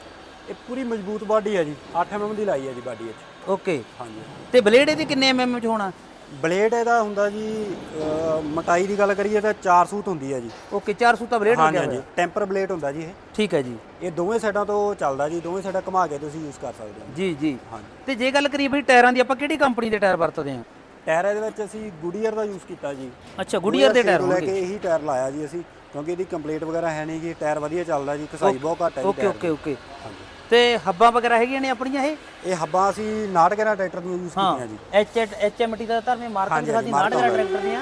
ਇਹ ਪੂਰੀ ਮਜ਼ਬੂਤ ਬਾਡੀ ਹੈ ਜੀ। 8 mm ਦੀ ਲਾਈ ਹੈ ਜੀ ਬਾਡੀ ਵਿੱਚ ਓਕੇ। ਹਾਂਜੀ। ਤੇ ਬਲੇਡ ਇਹਦੇ ਕਿੰਨੇ ਐਮਐਮ ਚ ਹੋਣਾ? ਬਲੇਡ ਇਹਦਾ ਹੁੰਦਾ ਜੀ ਅਹ, ਮੋਟਾਈ ਦੀ ਗੱਲ ਕਰੀਏ ਤਾਂ 4 ਸੂਤ ਹੁੰਦੀ ਹੈ ਜੀ। ਓਕੇ 400 ਤਾਂ ਬਲੇਡ ਲੱਗਿਆ ਹੋਇਆ। ਟੈਂਪਰ ਬਲੇਡ ਹੁੰਦਾ ਜੀ ਇਹ। ਠੀਕ ਹੈ ਜੀ। ਇਹ ਦੋਵੇਂ ਸਾਈਡਾਂ ਤੋਂ ਚੱਲਦਾ ਜੀ ਦੋਵੇਂ ਸਾਈਡਾਂ ਘੁਮਾ ਕੇ ਤੁਸੀਂ ਯੂਜ਼ ਕਰ ਸਕਦੇ ਹੋ। ਜੀ ਜੀ। ਹਾਂਜੀ। ਤੇ ਜੇ ਗੱਲ ਕਰੀਏ ਬਈ ਟਾਇਰਾਂ ਦੀ ਆਪਾਂ ਕਿਹੜੀ ਕੰਪਨੀ ਦੇ ਟਾਇਰ ਵਰਤਦੇ ਹਾਂ? ਟਾਇਰ ਇਹਦੇ ਵਿੱਚ ਅਸੀਂ ਗੁਡੀਅਰ ਦਾ ਯੂਜ਼ ਕੀਤਾ ਜੀ। ਅੱਛਾ ਗੁਡੀਅਰ ਦੇ ਟਾਇਰ ਲੈ ਕੇ ਇਹੀ ਟਾਇਰ ਲਾਇਆ ਜੀ ਅਸੀਂ ਕਿਉਂਕਿ ਇਹਦੀ ਕੰਪਲੀਟ ਵਗੈਰਾ ਹੈ ਨਹੀਂ ਜੀ ਟਾਇਰ ਵਧੀਆ ਚੱਲਦਾ ਜੀ ਘਸਾਈ ਬਹੁਤ ਘੱਟ ਹੈ ਜੀ ਓਕੇ ਓਕੇ ਓਕੇ। ਤੇ ਹੱਬਾਂ ਵਗੈਰਾ ਹੈਗੀਆਂ ਨੇ ਆਪਣੀਆਂ ਇਹ? ਇਹ ਹੱਬਾਂ ਅਸੀਂ 69 ਟਰੈਕਟਰ ਦੀਆਂ ਯੂਜ਼ ਕੀਤੀਆਂ ਜੀ। ਐਚ ਐਚਐਮਟੀ ਦਾ ਧਰਮੇ ਮਾਰਕਾ ਹਾਂਜੀ, ਦਿਖਾਦੀ ਮਾਰਕਾ 69 ਟਰੈਕਟਰ ਦੀਆਂ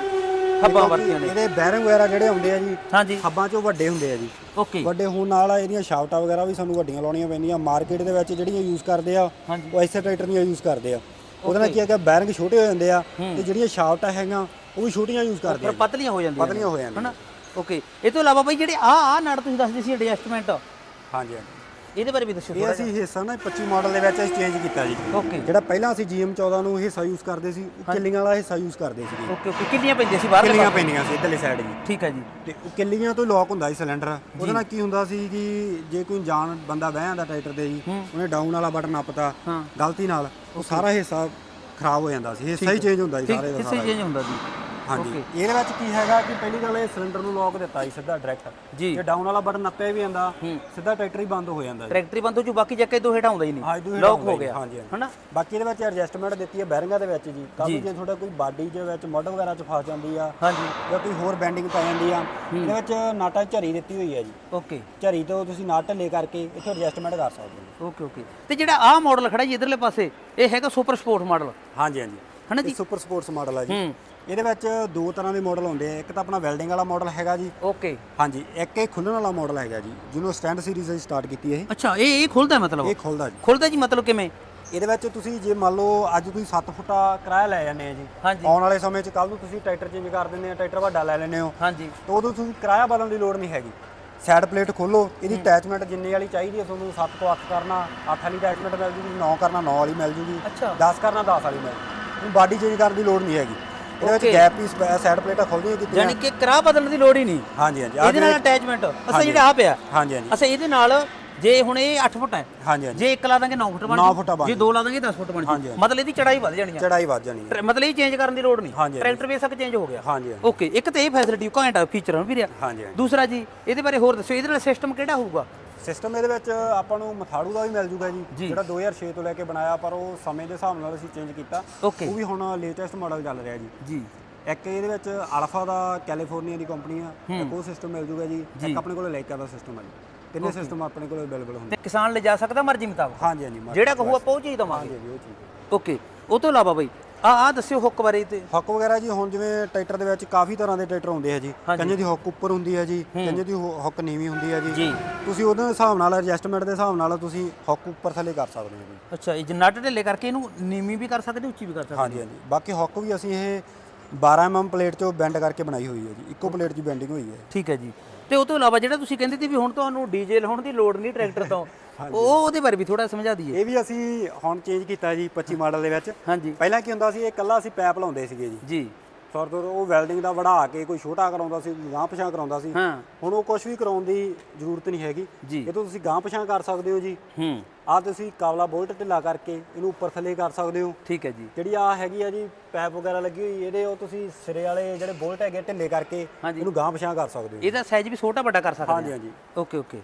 ਹੱਬਾਂ ਵਰਤੀਆਂ ਨੇ। ਇਹਦੇ ਬੈਰਿੰਗ ਵਗੈਰਾ ਜਿਹੜੇ ਹੁੰਦੇ ਆ ਜੀ ਹਾਂਜੀ। ਹੱਬਾਂ ਚੋਂ ਵੱਡੇ ਹੁੰਦੇ ਆ ਜੀ। ਓਕੇ। ਵੱਡੇ ਹੋਣ ਨਾਲ ਇਹਦੀਆਂ ਸ਼ਾਫਟਾਂ ਵਗੈਰਾ ਵੀ ਸਾਨੂੰ ਵੱਡੀਆਂ ਲਾਉਣੀਆਂ ਪੈਂਦੀਆਂ ਮਾਰਕੀਟ ਦੇ ਵਿੱਚ ਜਿਹੜੀਆਂ ਯੂਜ਼ ਕਰਦੇ ਆ ਉਹ ਐਸੇ ਟਰੈਕਟਰ ਦੀਆਂ ਯੂਜ਼ ਕਰਦੇ ਆ। ਉਹਦੇ ਨਾਲ ਕੀ ਹੈਗਾ ਬੈਰਿੰਗ ਛੋਟੇ ਹੋ ਜਾਂਦੇ ਆ ਤੇ ਜਿਹੜੀਆਂ ਸ਼ਾਫਟਾਂ ਹੈਗੀਆਂ ਉਹ ਵੀ ਛੋਟੀਆਂ ਯੂਜ਼ ਕਰਦੇ ਪਰ ਆ ਪਤਲੀਆਂ ਹੋ ਜਾਂਦੀਆਂ ਪਤਲੀਆਂ ਹੋ ਜਾਂਦੀਆਂ ਹਨਾ? ਓਕੇ ਇਹ ਤੋਂ ਇਲਾਵਾ ਬਈ ਜਿਹੜੇ ਆ ਆ ਨੜ ਤੁਸੀਂ ਦੱਸਦੇ ਸੀ ਐਡਜਸਟਮੈਂਟ ਹਾਂਜੀ ਇਹਦੇ ਬਾਰੇ ਵੀ ਦੱਸਿਓ ਇਹ ਅਸੀਂ ਹਿੱਸਾ ਨਾ 25 ਮਾਡਲ ਦੇ ਵਿੱਚ ਚੇਂਜ ਕੀਤਾ ਜੀ। ਓਕੇ ਜਿਹੜਾ ਪਹਿਲਾਂ ਅਸੀਂ GM 14 ਨੂੰ ਹਿੱਸਾ ਯੂਜ਼ ਕਰਦੇ ਸੀ ਉਹ ਕਿੱਲੀਆਂ ਵਾਲਾ ਹਿੱਸਾ ਯੂਜ਼ ਕਰਦੇ ਸੀਗੇ ਓਕੇ ਓਕੇ ਕਿੰਨੀਆਂ ਪੈਂਦੀਆਂ ਸੀ ਬਾਹਰ ਕਿੱਲੀਆਂ ਪੈਂਦੀਆਂ ਸੀ ਇਧਰਲੀ ਸਾਈਡ ਜੀ। ਠੀਕ ਹੈ ਜੀ। ਤੇ ਉਹ ਕਿੱਲੀਆਂ ਤੋਂ ਲੌਕ ਹੁੰਦਾ ਸੀ ਸਿਲੰਡਰ ਉਹਦੇ ਨਾਲ ਕੀ ਹੁੰਦਾ ਸੀ ਕਿ ਜੇ ਕੋਈ ਜਾਣ ਬੰਦਾ ਬਹਿ ਜਾਂਦਾ ਟਰੈਕਟਰ ਤੇ ਜੀ ਉਹਨੇ ਡਾਊਨ ਵਾਲਾ ਬਟਨ ਨੱਪਤਾ ਹਾਂ। ਗਲਤੀ ਨਾਲ। ਉਹ ਸਾਰਾ ਹਿੱਸਾ ਖਰਾਬ ਹੋ ਜਾਂਦਾ ਸੀ। ਹਿੱਸਾ ਹੀ ਚੇਂਜ ਹੁੰਦਾ ਸੀ ਸਾਰੇ ਦਾ ਸਾਰਾ ਚੇਂਜ ਹੁੰਦਾ ਜੀ ਹਾਂਜੀ। ਇਹਦੇ ਵਿੱਚ ਕੀ ਹੈਗਾ ਕਿ ਪਹਿਲੀ ਗੱਲ ਇਹ ਸਿਲੰਡਰ ਨੂੰ ਲੌਕ ਦਿੱਤਾ ਸੀ ਸਿੱਧਾ ਡਾਇਰੈਕਟ ਜੀ। ਜੇ ਡਾਊਨ ਵਾਲਾ ਬਟਨ ਨੱਪਿਆ ਵੀ ਜਾਂਦਾ ਸਿੱਧਾ ਟਰੈਕਟਰ ਹੀ ਬੰਦ ਹੋ ਜਾਂਦਾ ਜੀ ਟਰੈਕਟਰੀ ਬੰਦ ਹੋ ਜੂ ਬਾਕੀ ਜੱਕੇ ਤੋਂ ਹੇਠ ਆਉਂਦਾ ਹੀ ਨਹੀਂ। ਹੇਠਾਂ ਲੌਕ ਆਉਂਦਾ ਹੋ ਗਿਆ। ਹਾਂਜੀ, ਹਾਂਜੀ। ਹਨਾ? ਬਾਕੀ ਇਹਦੇ ਵਿੱਚ ਐਡਜਸਟਮੈਂਟ ਦਿੱਤੀ ਹੈ ਬੈਰਿੰਗਾਂ ਦੇ ਵਿੱਚ ਜੀ। ਕਾਫੀ ਜੇ ਤੁਹਾਡਾ ਕੋਈ ਬਾਡੀ ਦੇ ਵਿੱਚ ਮੱਡ ਵਗੈਰਾ ਚ ਫਸ ਜਾਂਦੀ ਆ ਹਾਂਜੀ। ਜਾਂ ਕੋਈ ਹੋਰ ਬੈਂਡਿੰਗ ਪੈ ਜਾਂਦੀ ਆ ਇਹਦੇ ਵਿੱਚ ਨਾਟਾ ਝਰੀ ਦਿੱਤੀ ਹੋਈ ਹੈ ਜੀ। ਓਕੇ ਝਰੀ ਤੋਂ ਤੁਸੀਂ ਨਾਟ ਢਿੱਲੇ ਕਰਕੇ ਇੱਥੇ ਐਡਜਸਟਮੈਂਟ ਕਰ ਸਕਦੇ ਹੋ। ਓਕੇ ਓਕੇ ਤੇ ਜਿਹੜਾ ਆਹ ਮਾਡਲ ਖੜਾ ਜੀ ਇਧਰਲੇ ਪਾਸੇ ਇਹ ਹੈਗਾ ਸੁਪਰ ਸਪੋਰਟ ਮਾਡਲ ਹਾਂਜੀ ਹਾਂਜੀ। ਹਨਾ ਇਹ ਜੀ ਸੁਪਰ ਸਪੋਰਟਸ ਮਾਡਲ ਆ ਜੀ। ਇਹਦੇ ਵਿੱਚ ਦੋ ਤਰ੍ਹਾਂ ਦੇ ਮਾਡਲ ਆਉਂਦੇ ਆ। ਇੱਕ ਤਾਂ ਆਪਣਾ ਵੈਲਡਿੰਗ ਵਾਲਾ ਮਾਡਲ ਹੈਗਾ ਜੀ। ਓਕੇ ਹਾਂਜੀ ਇੱਕ ਇਹ ਖੁੱਲਣ ਵਾਲਾ ਮਾਡਲ ਹੈਗਾ ਜੀ ਜਿਹਨੂੰ ਸਟੈਂਡ ਸੀਰੀਜ਼ ਅਸੀਂ ਸਟਾਰਟ ਕੀਤੀ ਹੈ ਅੱਛਾ ਇਹ ਇਹ ਖੁੱਲਦਾ ਮਤਲਬ? ਇਹ ਖੁੱਲਦਾ ਜੀ। ਖੁੱਲਦਾ ਜੀ ਮਤਲਬ ਕਿਵੇਂ? ਇਹਦੇ ਵਿੱਚ ਤੁਸੀਂ ਜੇ ਮੰਨ ਲਓ ਅੱਜ ਤੁਸੀਂ 7 ਫੁੱਟਾ ਕਿਰਾਇਆ ਲੈ ਜਾਂਦੇ ਆ ਜੀ। ਆਉਣ ਵਾਲੇ ਸਮੇਂ 'ਚ ਕੱਲ ਨੂੰ ਤੁਸੀਂ ਟਰੈਕਟਰ ਚੇਂਜ ਕਰ ਦਿੰਦੇ ਆ ਟਰੈਕਟਰ ਵੱਡਾ ਲੈ ਲੈਂਦੇ ਹੋ। ਹਾਂਜੀ। ਤਾਂ ਉਦੋਂ ਤੁਸੀਂ ਕਿਰਾਇਆ ਬਦਲਣ ਦੀ ਲੋੜ ਨਹੀਂ ਹੈਗੀ। ਸਾਈਡ ਪਲੇਟ ਖੋਲੋ ਇਹਦੀ ਅਟੈਚਮੈਂਟ ਜਿੰਨੀ ਵਾਲੀ ਚਾਹੀਦੀ ਹੈ ਤੁਹਾਨੂੰ 7 ਤੋਂ 8 ਕਰਨਾ 8 ਵਾਲੀ ਅਟੈਚਮੈਂਟ ਮਿਲ ਜੂਗੀ 9 ਕਰਨਾ 9 ਵਾਲੀ ਮਿਲ ਜੂਗੀ ਅੱਛਾ। 10 ਕਰਨਾ 10 ਵਾਲੀ ਮਿਲ ਜੂਗੀ ਬਾਡੀ ਚੇਂਜ ਕਰਨ ਦੀ ਲੋੜ ਨਹੀਂ ਹੈਗੀ ਇਹਦੇ ਵਿੱਚ. ਗੈਪ ਪੀਸ ਸਾਈਡ ਪਲੇਟਾਂ ਖੋਲਦੀਆਂ ਕੀਤੀਆਂ ਯਾਨੀ ਕਿ ਕਰਾ ਬਦਲਣ ਦੀ ਲੋੜ ਹੀ ਨਹੀਂ ਹਾਂਜੀ ਹਾਂਜੀ ਇਹਦੇ ਨਾਲ ਅਟੈਚਮੈਂਟ ਅਸਾਂ। ਜਿਹੜਾ ਆ ਪਿਆ ਹਾਂਜੀ ਹਾਂਜੀ ਅਸਾਂ ਇਹਦੇ ਨਾਲ ਜੇ ਹੁਣ ਇਹ 8 ਫੁੱਟ ਹੈ ਹਾਂਜੀ ਹਾਂਜੀ। ਜੇ ਇੱਕ ਲਾ ਦਾਂਗੇ 9 ਫੁੱਟ ਬਣ ਨੌ ਜਾਊ। ਫੁੱਟ ਬਣ ਜੇ ਦੋ ਲਾ ਦਾਂਗੇ 10 ਫੁੱਟ ਬਣ ਹਾਂਜੀ, ਜੂ। ਹਾਂਜੀ। ਮਤਲਬ ਇਹਦੀ ਚੜਾਈ ਵੱਧ ਜਾਣੀ ਹੈ ਚੜਾਈ ਵੱਧ ਜਾਣੀ ਹੈ ਟਰ- ਮਤਲਬ ਇਹ ਚੇਂਜ ਕਰਨ ਦੀ ਲੋੜ ਨਹੀਂ। ਹਾਂਜੀ। ਟਰੈਕਟਰ ਬੇਸਕ ਚੇਂਜ ਹੋ ਗਿਆ। ਹਾਂਜੀ ਹਾਂਜੀ। ਓਕੇ ਇੱਕ ਤੇ ਇਹ ਫੈਸਿਲਿਟੀ ਘੈਂਟਾ ਫੀਚਰ ਵੀ ਰਿਹਾ ਹਾਂਜੀ ਹਾਂਜੀ। ਦੂਸਰਾ ਜੀ ਇਹਦੇ ਬਾਰੇ ਹੋਰ ਦੱਸੋ ਇਹਦੇ ਨਾਲ ਸਿਸਟਮ ਕਿਹੜਾ ਹੋਊਗਾ? ਸਿਸਟਮ ਇਹਦੇ ਵਿੱਚ ਆਪਾਂ ਨੂੰ ਮਥਾੜੂ ਦਾ ਵੀ ਮਿਲ ਜੂਗਾ ਜੀ। ਜੀ। ਜਿਹੜਾ 2006 ਤੋਂ ਲੈ ਕੇ ਬਣਾਇਆ ਪਰ ਉਹ ਸਮੇਂ ਦੇ ਹਿਸਾਬ ਨਾਲ ਅਸੀਂ ਚੇਂਜ ਕੀਤਾ। ਉਹ ਵੀ ਹੁਣ ਲੇਟੈਸਟ ਮਾਡਲ ਚੱਲ ਰਿਹਾ ਜੀ। ਜੀ। ਇੱਕ ਇਹਦੇ ਵਿੱਚ ਅਲਫਾ ਦਾ ਕੈਲੀਫੋਰਨੀਆ ਦੀ ਕੰਪਨੀ ਆ। ਇੱਕ ਉਹ ਸਿਸਟਮ ਮਿਲ ਜੂਗਾ ਜੀ। ਇੱਕ ਆਪਣੇ ਕੋਲ ਲੈਕਾ ਦਾ ਸਿਸਟਮ ਆ ਜੀ। ਤਿੰਨੇ ਸਿਸਟਮ ਆਪਣੇ ਕੋਲ ਅਵੇਲੇਬਲ ਹੁੰਦੇ ਤੇ ਕਿਸਾਨ ਲੈ ਜਾ ਸਕਦਾ ਮਰਜ਼ੀ ਮੁਤਾਬਕ? ਹਾਂਜੀ ਹਾਂਜੀ ਜਿਹੜਾ ਕਹੂਗਾ ਪਹੁੰਚ ਹੀ ਦਵਾਂਗੇ। ਹਾਂਜੀ ਉਹ ਚੀਜ਼ ਓਕੇ ਉਹ ਤੋਂ ਇਲਾਵਾ ਬਈ ਆ ਆ ਦੱਸਿਓ ਹੁੱਕ ਬਾਰੇ ਤੇ। ਹੁੱਕ ਵਗੈਰਾ ਜੀ ਹੁਣ ਜਿਵੇਂ ਟਰੈਕਟਰ ਦੇ ਵਿੱਚ ਕਾਫੀ ਤਰ੍ਹਾਂ ਦੇ ਟਰੈਕਟਰ ਆਉਂਦੇ ਆ ਜੀ। ਹਾਂਜੀ। ਕੰਨੇ ਦੀ ਹੁੱਕ ਉੱਪਰ ਹੁੰਦੀ ਹੈ ਜੀ ਕੰਨੇ ਦੀ ਹੁੱਕ ਨੀਵੀਂ ਹੁੰਦੀ ਹੈ ਜੀ। ਜੀ। ਤੁਸੀਂ ਉਹਦੇ ਹਿਸਾਬ ਨਾਲ ਐਡਜਸਟਮੈਂਟ ਦੇ ਹਿਸਾਬ ਨਾਲ ਤੁਸੀਂ ਹੁੱਕ ਉੱਪਰ ਥੱਲੇ ਕਰ ਸਕਦੇ ਹੋ ਜੀ। ਅੱਛਾ ਇਹ ਨਟ ਢਿੱਲੇ ਕਰਕੇ ਇਹਨੂੰ ਨੀਵੀਂ ਵੀ ਕਰ ਸਕਦੇ ਉੱਚੀ ਵੀ ਕਰ ਸਕਦੇ ਹਾਂਜੀ ਹਾਂਜੀ। ਬਾਕੀ ਹੁੱਕ ਵੀ ਅਸੀਂ ਇਹ 12 mm ਪਲੇਟ 'ਚੋਂ ਬੈਂਡ ਕਰਕੇ ਬਣਾਈ ਹੋਈ ਹੈ ਜੀ। ਇੱਕੋ ਪਲੇਟ 'ਚ ਬੈਂਡਿੰਗ ਹੋਈ ਹੈ। ਠੀਕ ਹੈ ਜੀ। ਤੇ ਉਹ ਤੋਂ ਇਲਾਵਾ ਜਿਹੜਾ ਤੁਸੀਂ ਕਹਿੰਦੇ ਸੀ ਵੀ ਹੁਣ ਤੁਹਾਨੂੰ ਡੀਜ਼ੇ ਲਾਉਣ ਦੀ ਲੋੜ ਨਹੀਂ ਟਰੈਕਟਰ ਤੋਂ ਉਹ ਉਹਦੇ ਬਾਰੇ ਵੀ ਥੋੜਾ ਸਮਝਾ ਦਈਏ। ਇਹ ਵੀ ਅਸੀਂ ਹੁਣ ਚੇਂਜ ਕੀਤਾ ਜੀ 25 ਮਾਡਲ ਦੇ ਵਿੱਚ। ਹਾਂਜੀ। ਪਹਿਲਾਂ ਕੀ ਹੁੰਦਾ ਸੀ ਇਹ ਇਕੱਲਾ ਅਸੀਂ ਪੈਪ ਲਾਉਂਦੇ ਸੀਗੇ ਜੀ। ਜੀ। ਸੌਰ ਤੋਂ ਉਹ ਵੈਲਡਿੰਗ ਦਾ ਵੜਾ ਕੇ ਕੋਈ ਛੋਟਾ ਕਰਾਉਂਦਾ ਸੀ ਗਾਂ ਪਛਾਂ ਕਰਾਉਂਦਾ ਸੀ ਹਾਂ। ਹੁਣ ਉਹ ਕੁਝ ਵੀ ਕਰਾਉਣ ਦੀ ਜ਼ਰੂਰਤ ਨਹੀਂ ਹੈਗੀ। ਇਹ ਤੋਂ ਤੁਸੀਂ ਗਾਂ ਪਛਾਂ ਕਰ ਸਕਦੇ ਹੋ ਜੀ। ਹੂੰ। ਆਹ ਤੁਸੀਂ ਕਾਵਲਾ ਬੋਲਟ ਢਿੱਲਾ ਕਰਕੇ ਇਹਨੂੰ ਉੱਪਰ ਥੱਲੇ ਕਰ ਸਕਦੇ ਹੋ। ਠੀਕ ਹੈ ਜੀ। ਜਿਹੜੀ ਆ ਹੈਗੀ ਆ ਜੀ ਪੈਪ ਵਗੈਰਾ ਲੱਗੀ ਹੋਈ ਇਹਦੇ ਉਹ ਤੁਸੀਂ ਸਿਰੇ ਵਾਲੇ ਜਿਹੜੇ ਬੋਲਟ ਹੈਗੇ ਢਿੱਲੇ ਕਰਕੇ। ਇਹਨੂੰ ਗਾਂ ਪਛਾਂ ਕਰ ਸਕਦੇ ਹੋ। ਇਹਦਾ ਸਾਈਜ਼ ਵੀ ਛੋਟਾ ਵੱਡਾ ਕਰ ਸਕਦੇ ਹਾਂਜੀ ਹਾਂਜੀ। ਓਕੇ ਓਕੇ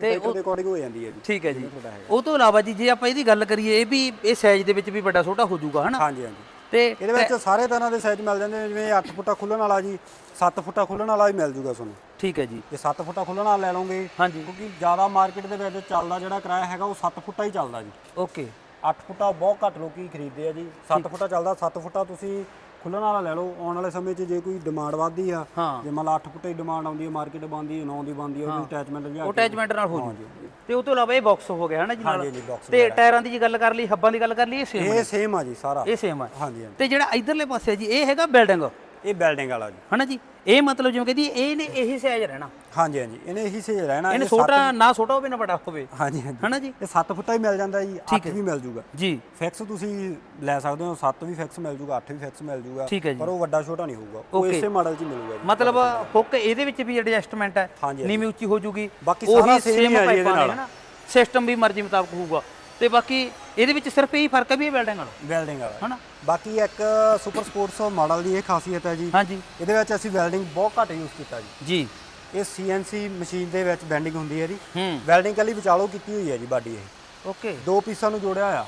ਤੇ ਉਹਦੇ ਅਕੋਰਡਿੰਗ ਹੋ ਜਾਂਦੀ ਹੈ ਜੀ। ਠੀਕ ਹੈ ਜੀ। ਉਹ ਤੋਂ ਇਲਾਵਾ ਜੀ ਜੇ ਆਪਾਂ ਇਹਦੀ ਗੱਲ ਕਰੀਏ ਇਹ ਵੀ ਇਹ ਸਾਈਜ਼ ਦੇ ਵਿੱਚ ਵੀ ਵੱਡਾ ਛੋਟਾ ਹੋ ਜਾਊਗਾ ਹਨਾ? ਹਾਂਜੀ ਹਾਂਜੀ। ਤੇ ਇਹਦੇ ਵਿੱਚ ਸਾਰੇ ਤਰ੍ਹਾਂ ਦੇ ਸਾਈਜ਼ ਮਿਲ ਜਾਂਦੇ ਨੇ ਜਿਵੇਂ 8 ਫੁੱਟਾ ਖੁੱਲਣ ਵਾਲਾ ਜੀ 7 ਫੁੱਟਾ ਖੁੱਲਣ ਵਾਲਾ ਵੀ ਮਿਲ ਜੂਗਾ ਤੁਹਾਨੂੰ। ਠੀਕ ਹੈ ਜੀ। ਜੇ 7 ਫੁੱਟਾ ਖੁੱਲਣ ਵਾਲਾ ਲੈ ਲਓਗੇ ਹਾਂਜੀ। ਕਿਉਂਕਿ ਜ਼ਿਆਦਾ ਮਾਰਕੀਟ ਦੇ ਵਿੱਚ ਚੱਲਦਾ ਜਿਹੜਾ ਕਿਰਾਇਆ ਹੈਗਾ ਉਹ 7 ਫੁੱਟਾ ਹੀ ਚੱਲਦਾ ਜੀ। ਓਕੇ। 8 ਫੁੱਟਾ ਬਹੁਤ ਘੱਟ ਲੋਕੀ ਖਰੀਦਦੇ ਆ ਜੀ। 7 ਫੁੱਟਾ ਚੱਲਦਾ 7 ਫੁੱਟਾ ਤੁਸੀਂ ਖੁੱਲਣ ਵਾਲਾ ਲੈ ਲਓ ਆਉਣ ਵਾਲੇ ਸਮੇਂ 'ਚ ਜੇ ਕੋਈ ਡਿਮਾਂਡ ਵਧਦੀ ਆ ਹਾਂ। ਜੇ ਮੰਨ ਲਾ 8 ਫੁੱਟੇ ਡਿਮਾਂਡ ਆਉਂਦੀ ਹੈ ਮਾਰਕੀਟ ਬੰਦੀ ਹੈ 9 ਦੀ ਬੰਦੀ ਹੈ ਉਹਦੀ ਅਟੈਚਮੈਂਟ ਲਿਆ ਉਹ ਕੇ ਅਟੈਚਮੈਂਟ ਨਾਲ ਹੋ ਜੂ। ਤੇ ਉਹ ਤੋਂ ਇਲਾਵਾ ਇਹ ਬਾਕਸ ਹੋ ਗਿਆ ਹਨਾ ਜੀ ਨਾਲ? ਹਾਂਜੀ ਜੀ ਬਾਕਸ ਤੇ ਟਾਇਰਾਂ ਦੀ ਜੀ ਗੱਲ ਕਰ ਲਈ ਹੱਬਾਂ ਦੀ ਗੱਲ ਕਰ ਲਈ ਇਹ ਸੇਮ ਇਹ ਸੇਮ ਆ ਜੀ ਸਾਰਾ। ਇਹ ਸੇਮ ਹੈ ਹਾਂਜੀ ਹਾਂਜੀ। ਤੇ ਜਿਹੜਾ ਇਧਰਲੇ ਪਾਸੇ ਜੀ ਇਹ ਹੈਗਾ ਬਿਲਡਿੰਗ ਇਹ ਬਿਲਡਿੰਗ ਵਾਲਾ ਜੀ। ਹਨਾ ਜੀ? ਇਹ ਮਤਲਬ ਜਿਵੇਂ ਕਹਿੰਦੀ ਇਹਨੇ ਇਹੀ ਸਾਈਜ਼ ਰਹਿਣਾ। ਹਾਂਜੀ ਹਾਂਜੀ। ਇਹਨੇ ਇਹੀ ਸੇਜ ਰਹਿਣਾ। ਇਹਨੇ ਇਹ ਛੋਟਾ ਨਾ ਛੋਟਾ ਹੋਵੇ ਨਾ ਵੱਡਾ ਹੋਵੇ। ਹਾਂਜੀ ਹਾਂਜੀ। ਹਨਾ ਜੀ? ਇਹ 7 ਫੁੱਟਾ ਹੀ ਮਿਲ ਜਾਂਦਾ ਜੀ 8 ਵੀ ਮਿਲ ਜੂਗਾ। ਜੀ। ਫਿਕਸ ਤੁਸੀਂ ਲੈ ਸਕਦੇ ਹੋ 7 ਵੀ ਫਿਕਸ ਮਿਲ ਜੂਗਾ 8 ਵੀ ਫਿਕਸ ਮਿਲ ਜੂਗਾ। ਪਰ ਉਹ ਵੱਡਾ ਛੋਟਾ ਨਹੀਂ ਹੋਊਗਾ। ਉਹ. ਇਸੇ ਮਾਡਲ 'ਚ ਮਿਲੂਗਾ ਜੀ। ਮਤਲਬ ਹੁੱਕ ਇਹਦੇ ਵਿੱਚ ਵੀ ਐਡਜਸਟਮੈਂਟ ਹੈ। ਨੀਵੀਂ ਉੱਚੀ ਹੋ ਜੂਗੀ। ਬਾਕੀ ਸਾਰਾ same ਹੀ ਇਹਦੇ ਨੇ, ਨਾਲ। ਸਿਸਟਮ ਵੀ ਮਰਜ਼ੀ ਮੁਤਾਬਕ ਹੋਊਗਾ। ਤੇ ਬਾਕੀ ਇਹਦੇ ਵਿੱਚ ਸਿਰਫ ਇਹੀ ਫ਼ਰਕ ਹੈ ਵੀ ਇਹ ਬਿਲਡਿੰਗ ਵਾਲਾ। ਵੈਲਡਿੰਗ ਵਾਲਾ। ਹਨਾ? ਬਾਕੀ ਇੱਕ ਸੁਪਰ ਸਪੋਰਟਸ ਮਾਡਲ ਦੀ ਇਹ ਖਾਸੀਅਤ ਹੈ ਜੀ। ਹਾਂਜੀ। ਇਹਦੇ ਵਿੱਚ ਅਸੀਂ ਵੈਲਡਿੰਗ ਬਹੁਤ ਘੱਟ ਯੂਜ਼ ਕੀਤਾ ਜੀ। ਜੀ। ਇਹ ਸੀਐਨਸੀ ਮਸ਼ੀਨ ਦੇ ਵਿੱਚ ਬੈਂਡਿੰਗ ਹੁੰਦੀ ਹੈ ਜੀ। ਹੂੰ। ਵੈਲਡਿੰਗ ਕੱਲੀ ਵਿਚਾਲੋ ਕੀਤੀ ਹੋਈ ਹੈ ਜੀ ਬਾਡੀ ਇਹ। ਓਕੇ ਦੋ ਪੀਸਾਂ ਨੂੰ ਜੋੜਿਆ ਹੋਇਆ।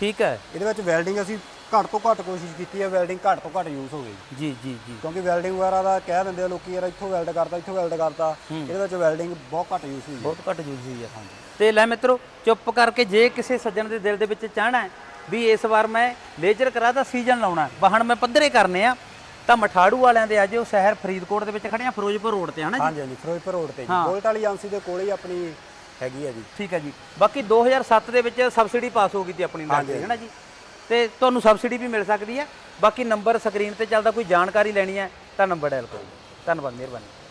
ਠੀਕ ਹੈ। ਇਹਦੇ ਵਿੱਚ ਵੈਲਡਿੰਗ ਅਸੀਂ ਘੱਟ ਤੋਂ ਘੱਟ ਕੋਸ਼ਿਸ਼ ਕੀਤੀ ਹੈ ਵੈਲਡਿੰਗ ਘੱਟ ਤੋਂ ਘੱਟ ਯੂਜ਼ ਹੋਵੇ ਜੀ ਜੀ ਜੀ ਜੀ। ਕਿਉਂਕਿ ਵੈਲਡਿੰਗ ਵਗੈਰਾ ਦਾ ਕਹਿ ਦਿੰਦੇ ਆ ਲੋਕੀ ਯਾਰ ਇੱਥੋਂ ਵੈਲਡ ਕਰਤਾ ਇੱਥੋਂ ਵੈਲਡ ਕਰਤਾ। ਇਹਦੇ ਵਿੱਚ ਵੈਲਡਿੰਗ ਬਹੁਤ ਘੱਟ ਯੂਜ਼ ਹੋਈ ਹੈ। ਬਹੁਤ ਘੱਟ ਯੂਜ਼ ਹੋਈ ਹੈ। ਤੇ ਲੈ ਮਿੱਤਰੋ ਚੁੱਪ ਕਰਕੇ ਜੇ ਕਿਸੇ ਸੱਜਣ ਦੇ ਦਿਲ ਦੇ ਵਿੱਚ ਚਾਹਣਾ ਵੀ ਇਸ ਵਾਰ ਮੈਂ ਲੇਜ਼ਰ ਕਰਾ ਦਾ ਸੀਜ਼ਨ ਲਾਉਣਾ ਵਾਹਣ ਮੈਂ ਪੱਧਰੇ ਕਰਨੇ ਆ ਤਾਂ ਮਠਾੜੂ ਵਾਲਿਆਂ ਦੇ ਅੱਜ ਉਹ ਸ਼ਹਿਰ ਫਰੀਦਕੋਟ ਦੇ ਵਿੱਚ ਖੜੇ ਆ ਫਿਰੋਜ਼ਪੁਰ ਰੋਡ ਤੇ ਹਨਾ ਜੀ? ਹਾਂਜੀ ਹਾਂਜੀ ਫਿਰੋਜ਼ਪੁਰ ਰੋਡ ਤੇ ਜੀ। ਬੋਲਟ ਵਾਲੀ ਏਜੰਸੀ ਦੇ ਕੋਲੇ ਹੀ ਆਪਣੀ ਹੈਗੀ ਹੈ ਜੀ। ਠੀਕ ਹੈ ਜੀ। ਬਾਕੀ 2007 ਦੇ ਵਿੱਚ ਸਬਸਿਡੀ ਪਾਸ ਹੋ ਗਈ ਸੀ ਆਪਣੀ ਨਾਲ ਹੈ ਨਾ ਜੀ? ਤੇ ਤੁਹਾਨੂੰ ਸਬਸਿਡੀ ਵੀ ਮਿਲ ਸਕਦੀ ਹੈ। ਬਾਕੀ ਨੰਬਰ ਸਕਰੀਨ ਤੇ ਚੱਲਦਾ ਕੋਈ ਜਾਣਕਾਰੀ ਲੈਣੀ ਹੈ ਤਾਂ ਨੰਬਰ ਡਾਇਲ ਕਰੋ। ਧੰਨਵਾਦ ਮਿਹਰਬਾਨੀ।